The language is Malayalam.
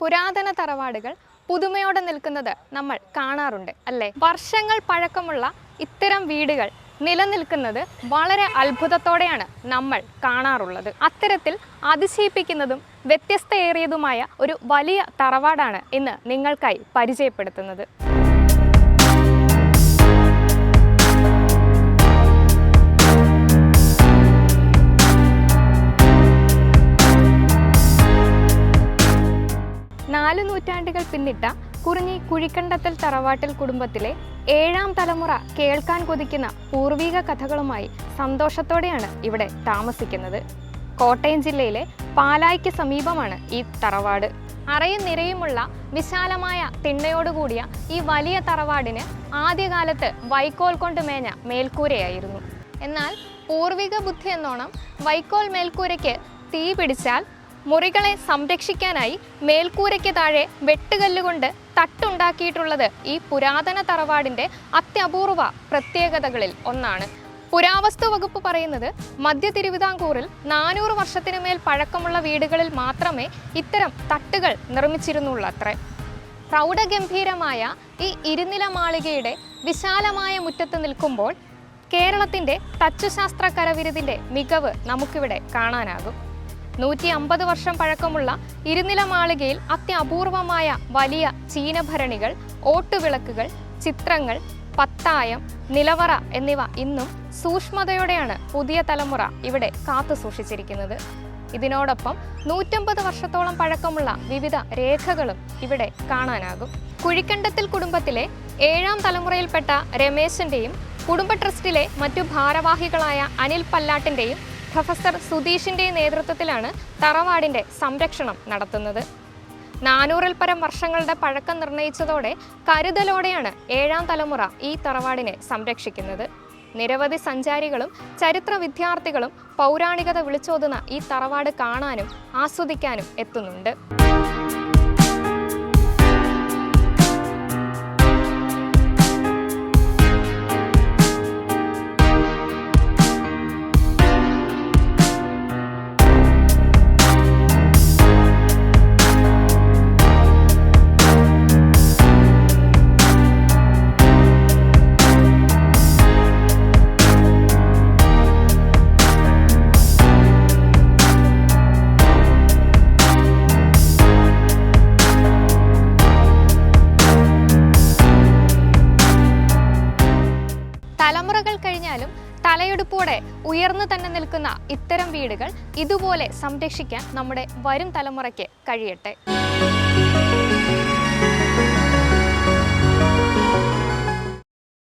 പുരാതന തറവാടുകൾ പുതുമയോടെ നിൽക്കുന്നത് നമ്മൾ കാണാറുണ്ട് അല്ലേ? വർഷങ്ങൾ പഴക്കമുള്ള ഇത്തരം വീടുകൾ നിലനിൽക്കുന്നത് വളരെ അത്ഭുതത്തോടെയാണ് നമ്മൾ കാണാറുള്ളത്. അത്തരത്തിൽ അതിശയിപ്പിക്കുന്നതും വ്യത്യസ്തയേറിയതുമായ ഒരു വലിയ തറവാടാണ് ഇന്ന് നിങ്ങൾക്കായി പരിചയപ്പെടുത്തുന്നത്. നാല് നൂറ്റാണ്ടുകൾ പിന്നിട്ട കുറിഞ്ഞി കുഴിക്കണ്ടത്തൽ തറവാട്ടിൽ കുടുംബത്തിലെ ഏഴാം തലമുറ കേൾക്കാൻ കൊതിക്കുന്ന പൂർവിക കഥകളുമായി സന്തോഷത്തോടെയാണ് ഇവിടെ താമസിക്കുന്നത്. കോട്ടയം ജില്ലയിലെ പാലായ്ക്ക് സമീപമാണ് ഈ തറവാട്. അറയും നിരയുമുള്ള വിശാലമായ തിണ്ണയോടുകൂടിയ ഈ വലിയ തറവാടിന് ആദ്യകാലത്ത് വൈക്കോൽ കൊണ്ട് മേഞ്ഞ മേൽക്കൂരയായിരുന്നു. എന്നാൽ പൂർവിക ബുദ്ധി എന്നോണം വൈക്കോൽ മേൽക്കൂരയ്ക്ക് തീ പിടിച്ചാൽ മുറികളെ സംരക്ഷിക്കാനായി മേൽക്കൂരയ്ക്ക് താഴെ വെട്ടുകല്ലുകൊണ്ട് തട്ടുണ്ടാക്കിയിട്ടുള്ളത് ഈ പുരാതന തറവാടിന്റെ അത്യപൂർവ പ്രത്യേകതകളിൽ ഒന്നാണ്. പുരാവസ്തു വകുപ്പ് പറയുന്നത് മധ്യ തിരുവിതാംകൂറിൽ നാനൂറ് വർഷത്തിനു മേൽ പഴക്കമുള്ള വീടുകളിൽ മാത്രമേ ഇത്തരം തട്ടുകൾ നിർമ്മിച്ചിരുന്നുള്ളത്രേ. പ്രൗഢഗംഭീരമായ ഈ ഇരുനില മാളികയുടെ വിശാലമായ മുറ്റത്ത് നിൽക്കുമ്പോൾ കേരളത്തിന്റെ തച്ചുശാസ്ത്ര കരവിരുതിന്റെ മികവ് നമുക്കിവിടെ കാണാനാകും. നൂറ്റി അമ്പത് വർഷം പഴക്കമുള്ള ഇരുനില മാളികയിൽ അത്യപൂർവമായ വലിയ ചീനഭരണികൾ ഓട്ടുവിളക്കുകൾ ചിത്രങ്ങൾ പത്തായം നിലവറ എന്നിവ ഇന്നും സൂക്ഷ്മതയോടെയാണ് പുതിയ തലമുറ ഇവിടെ കാത്തു സൂക്ഷിച്ചിരിക്കുന്നത്. ഇതിനോടൊപ്പം നൂറ്റമ്പത് വർഷത്തോളം പഴക്കമുള്ള വിവിധ രേഖകളും ഇവിടെ കാണാനാകും. കുഴിക്കണ്ടത്തിൽ കുടുംബത്തിലെ ഏഴാം തലമുറയിൽപ്പെട്ട രമേശിന്റെയും കുടുംബ ട്രസ്റ്റിലെ മറ്റു ഭാരവാഹികളായ അനിൽ പല്ലാട്ടിന്റെയും പ്രൊഫസർ സുധീഷിന്റെ നേതൃത്വത്തിലാണ് തറവാടിന്റെ സംരക്ഷണം നടത്തുന്നത്. നാനൂറിൽ പരം വർഷങ്ങളുടെ പഴക്കം നിർണയിച്ചതോടെ കരുതലോടെയാണ് ഏഴാം തലമുറ ഈ തറവാടിനെ സംരക്ഷിക്കുന്നത്. നിരവധി സഞ്ചാരികളും ചരിത്ര വിദ്യാർത്ഥികളും പൗരാണികത വിളിച്ചോതുന്ന ഈ തറവാട് കാണാനും ആസ്വദിക്കാനും എത്തുന്നുണ്ട്. തലയെടുപ്പോടെ ഉയർന്നു തന്നെ നിൽക്കുന്ന ഇത്തരം വീടുകൾ ഇതുപോലെ സംരക്ഷിക്കാൻ നമ്മുടെ വരും തലമുറയ്ക്ക് കഴിയട്ടെ.